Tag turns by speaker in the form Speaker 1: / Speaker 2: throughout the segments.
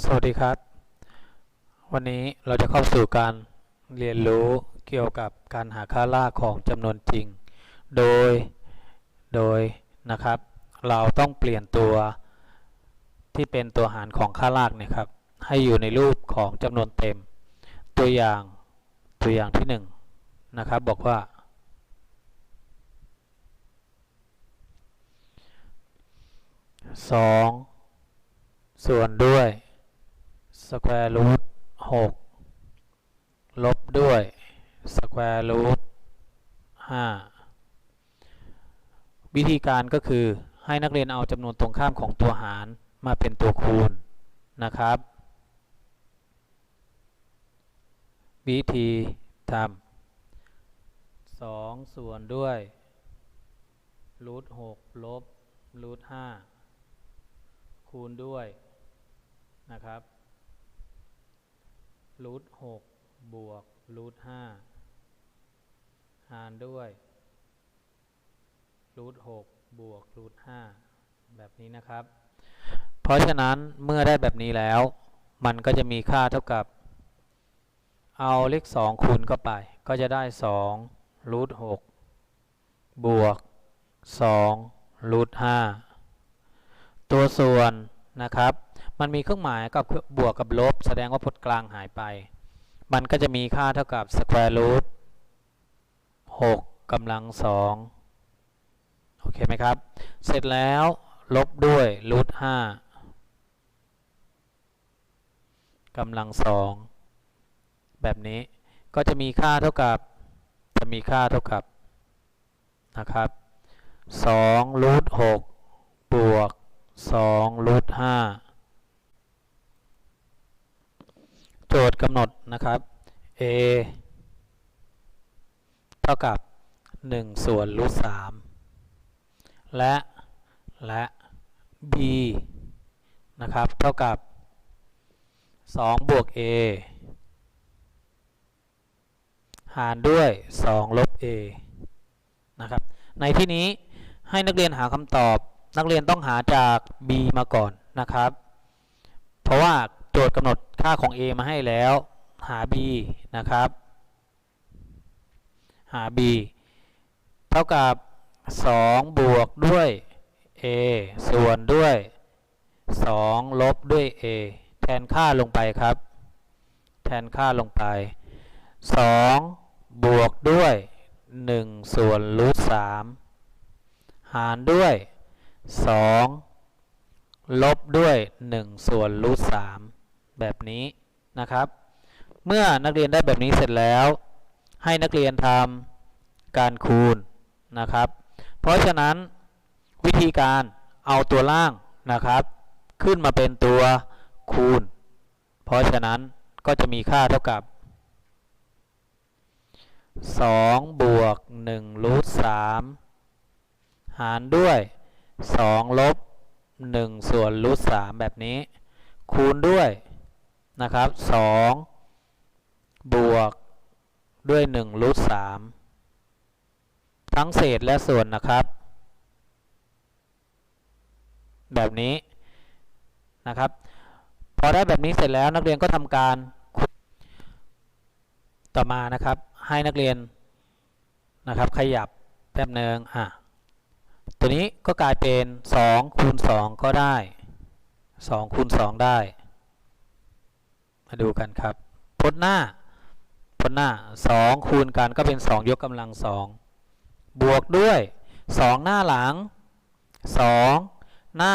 Speaker 1: สวัสดีครับ วันนี้เราจะเข้าสู่การเรียนรู้เกี่ยวกับการหาค่าล่าของจำนวนจริง โดย โดยนะครับ เราต้องเปลี่ยนตัวที่เป็นตัวหารของค่าลากเนี่ยครับ ให้อยู่ในรูปของจำนวนเต็ม ตัวอย่างตัวอย่างที่หนึ่งนะครับ บอกว่าสองส่วนด้วย สแควร์รูทหกลบด้วยสแควร์รูทห้าวิธีการก็คือให้นักเรียนเอาจำนวนตรงข้ามของตัวหารมาเป็นตัวคูณนะครับ วิธีทำสองส่วนด้วยรูทหกลบรูทห้าคูณด้วยนะครับ รูทหกบวกรูทห้าหารด้วยรูทหกบวกรูทห้าแบบนี้นะครับ เพราะฉะนั้นเมื่อได้แบบนี้แล้ว มันก็จะมีค่าเท่ากับ เอาเลขสองคูณเข้าไป ก็จะได้สองรูทหกบวกสองรูทห้าตัวส่วนนะครับ มันมีเครื่องหมายกับบวกกับลบ แสดงว่าพจน์กลางหายไป มันก็จะมีค่าเท่ากับ square root 6กำลังสองโอเคไหมครับ เสร็จแล้วลบด้วยรูทห้ากำลังสองแบบนี้ก็จะมีค่าเท่ากับจะมีค่าเท่ากับนะครับ2รูท6บวก2รูท5 โจทย์กำหนดนะครับ a เท่ากับ 1 ส่วนรูทสามและและ b นะครับ เท่ากับ 2 บวก a หารด้วย 2 ลบ a นะครับ ในที่นี้ให้นักเรียนหาคำตอบ นักเรียนต้องหาจาก b มาก่อนนะครับ เพราะว่า โจทย์กำหนดค่าของ a มาให้แล้ว หา b นะครับ หา b เท่ากับ 2 บวกด้วย a ส่วนด้วย 2 ลบด้วย a แทนค่าลงไปครับ แทนค่าลงไป 2 บวกด้วย 1 ส่วนรูท3หารด้วย 2 ลบด้วย 1 ส่วนรูท3 แบบนี้นะครับ เมื่อนักเรียนได้แบบนี้เสร็จแล้ว ให้นักเรียนทำการคูณนะครับ เพราะฉะนั้นวิธีการเอาตัวล่างนะครับ ขึ้นมาเป็นตัวคูณ เพราะฉะนั้นก็จะมีค่าเท่ากับ2บวก1รูท3หารด้วย 2 ลบ 1 ส่วนรูท3แบบนี้ คูณด้วย นะครับ2บวกด้วย1รูท3ทั้งเศษและส่วนนะครับ แบบนี้นะครับ พอได้แบบนี้เสร็จแล้วนักเรียนก็ทำการต่อมานะครับ ให้นักเรียนนะครับ ขยับแป๊บหนึ่งอะตัวนี้ก็กลายเป็น2คูณ2ก็ได้2คูณ2ได้ มาดูกันครับพจน์หน้าพจน์หน้า 2 คูณกันก็เป็น 2 ยกกำลัง 2 บวกด้วย 2 หน้าหลัง 2 หน้า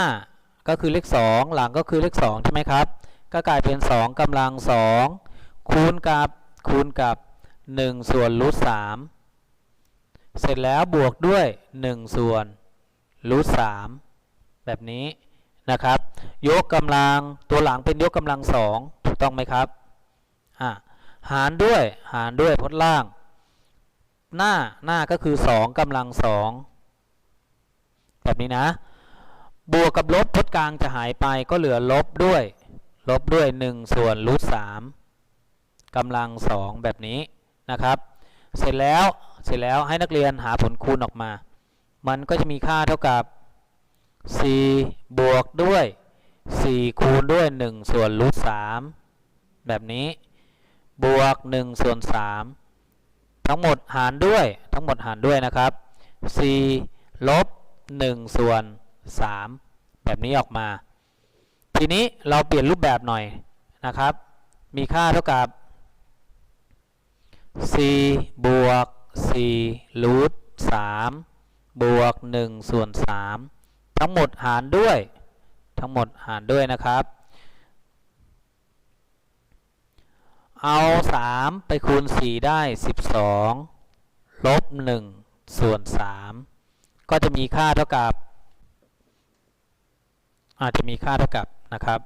Speaker 1: ก็คือเลข 2 หลังก็คือเลข 2 ใช่ไหมครับ ก็กลายเป็น 2กำลัง 2 คูณกับคูณกับ 1 ส่วนรูท3เสร็จแล้วบวกด้วย 1 ส่วนรูท3แบบนี้นะครับ ยกกำลังตัวหลังเป็นยกกำลัง 2 ต้องไหมครับอะหารด้วยหารด้วยพจน์ล่าง หน้าหน้าก็คือ2กำลัง2แบบนี้นะ บวกกับลบพจน์กลางจะหายไปก็เหลือลบด้วย ลบด้วย 1 ส่วนรูท3กำลัง2แบบนี้นะครับ เสร็จแล้วเสร็จแล้วให้นักเรียนหาผลคูณออกมา มันก็จะมีค่าเท่ากับ 4 บวกด้วย 4 คูณด้วย 1 ส่วนรูท3 แบบนี้ บวก1ส่วน3ทั้งหมดหารด้วยทั้งหมดหารด้วยนะครับ 4 ลบ1ส่วน3แบบนี้ออกมา ทีนี้เราเปลี่ยนรูปแบบหน่อยนะครับ มีค่าเท่ากับ 4 บวก4รูท3บวก1ส่วน3ทั้งหมดหารด้วย ทั้งหมดหารด้วยนะครับ เอา3ไปคูณ4ได้12ลบ1ส่วน3ก็จะมีค่าเท่ากับ อาจจะมีค่าเท่ากับนะครับ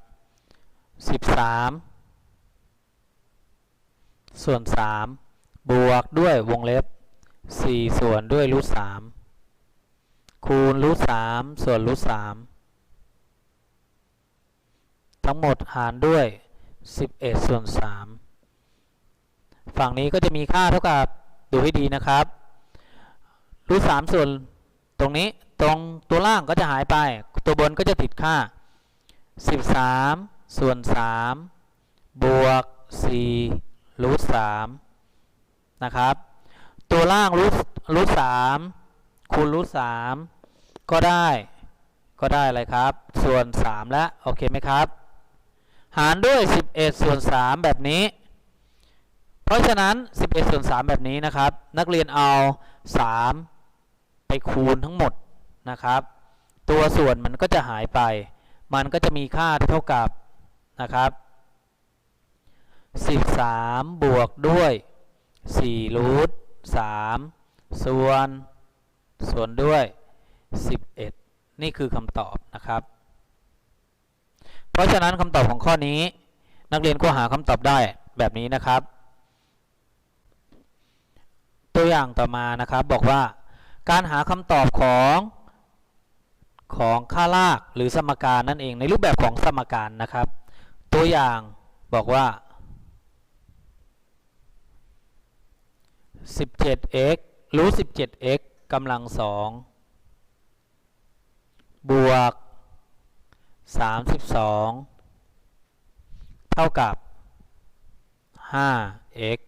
Speaker 1: 13ส่วน3บวกด้วยวงเล็บ4ส่วนด้วยรูท3คูณรูท3ส่วนรูท3ทั้งหมดหารด้วย 11 ส่วน 3 ฝั่งนี้ก็จะมีค่าเท่ากับดูให้ดีนะครับรูท3ส่วนตรงนี้ตรงตัวล่างก็จะหายไป ตัวบนก็จะติดค่า 13 ส่วน 3 บวก4รูท3นะครับ ตัวล่างรูทรูท3คูณรูท3ก็ได้ก็ได้อะไรครับ ส่วน 3 แล้ว โอเคไหมครับ หารด้วย 11 ส่วน 3 แบบนี้ ราะฉะนั้น 11ส่วน3แบบนี้นะครับ นักเรียนเอา 3 ไปคูณทั้งหมดนะครับ ตัวส่วนมันก็จะหายไป มันก็จะมีค่าเท่ากับนะครับ 13 บวกด้วย4รูท3ส่วนส่วนด้วย 11 นี่คือคำตอบนะครับ เพราะฉะนั้นคำตอบของข้อนี้ นักเรียนก็หาคำตอบได้แบบนี้นะครับ ตัวอย่างต่อมานะครับบอกว่า การหาคำตอบของของค่ารากหรือสมการนั่นเองในรูปแบบของสมการนะครับ ตัวอย่างบอกว่า 17x รู้ 17x กำลังสองบวก 32 เท่ากับ 5x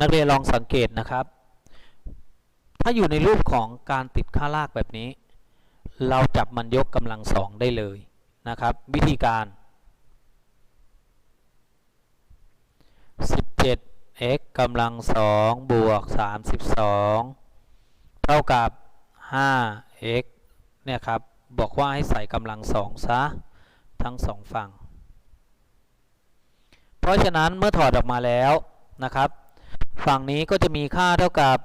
Speaker 1: นักเรียนลองสังเกตนะครับ ถ้าอยู่ในรูปของการติดค่ารากแบบนี้ เราจับมันยกกำลังสองได้เลยนะครับ วิธีการ 17x กำลังสองบวก 32 เท่ากับ 5x เนี่ยครับ บอกว่าให้ใส่กำลังสองซะ ทั้งสองฝั่ง เพราะฉะนั้นเมื่อถอดออกมาแล้วนะครับ ฝั่งนี้ก็จะมีค่าเท่ากับ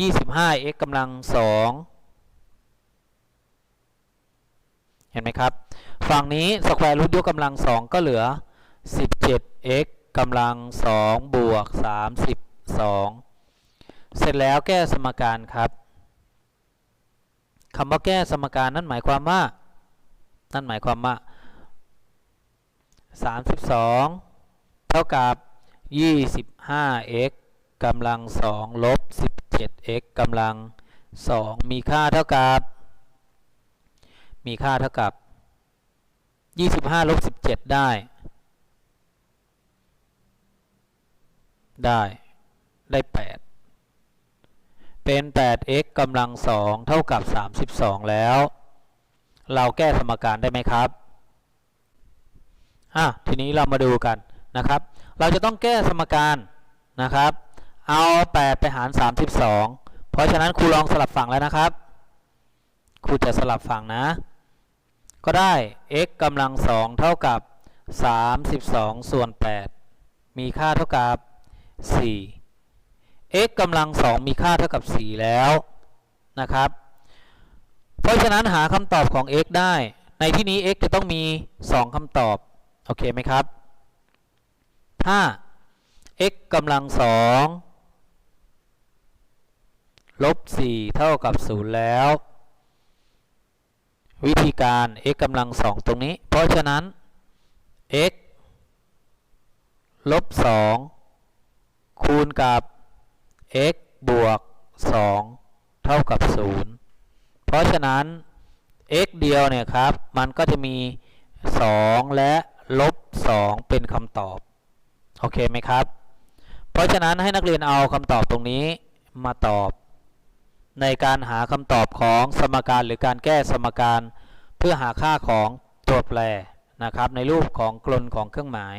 Speaker 1: 25x กำลังสองเห็นไหมครับ ฝั่งนี้สแควร์รูทยกกำลังสองก็เหลือ 17x กำลังสองบวก 32 เสร็จแล้วแก้สมการครับคำว่าแก้สมการนั่นหมายความว่า นั่นหมายความว่า 32 เท่ากับ 25x กำลังสองลบ 17x กำลังสองมีค่าเท่ากับ มีค่าเท่ากับ 25ลบ17 ได้ ได้ได้ 8 เป็น 8x กำลังสองเท่ากับ 32 แล้ว เราแก้สมการได้ไหมครับ อะ ทีนี้เรามาดูกัน นะครับ เราจะต้องแก้สมการนะครับ เอา 8 ไปหาร 32 เพราะฉะนั้นครูลองสลับฝั่งแล้วนะครับ ครูจะสลับฝั่งนะ ก็ได้ x กำลังสองเท่ากับ 32 ส่วน 8 มีค่าเท่ากับ 4 x กำลังสองมีค่าเท่ากับ 4 แล้วนะครับ เพราะฉะนั้นหาคำตอบของ x ได้ ในที่นี้ x จะต้องมี 2 คำตอบ โอเคไหมครับ ถ้า x กำลังสองลบ4เท่ากับ 0 แล้ว วิธีการ x กำลังสองตรงนี้ เพราะฉะนั้น x ลบ2คูณกับ x บวก 2 เท่ากับ 0 เพราะฉะนั้น x เดียวเนี่ยครับ มันก็จะมี 2 และลบ 2 เป็นคำตอบ โอเคไหมครับ เพราะฉะนั้นให้นักเรียนเอาคำตอบตรงนี้มาตอบ ในการหาคำตอบของสมการหรือการแก้สมการ เพื่อหาค่าของตัวแปรนะครับ ในรูปของกลนของเครื่องหมาย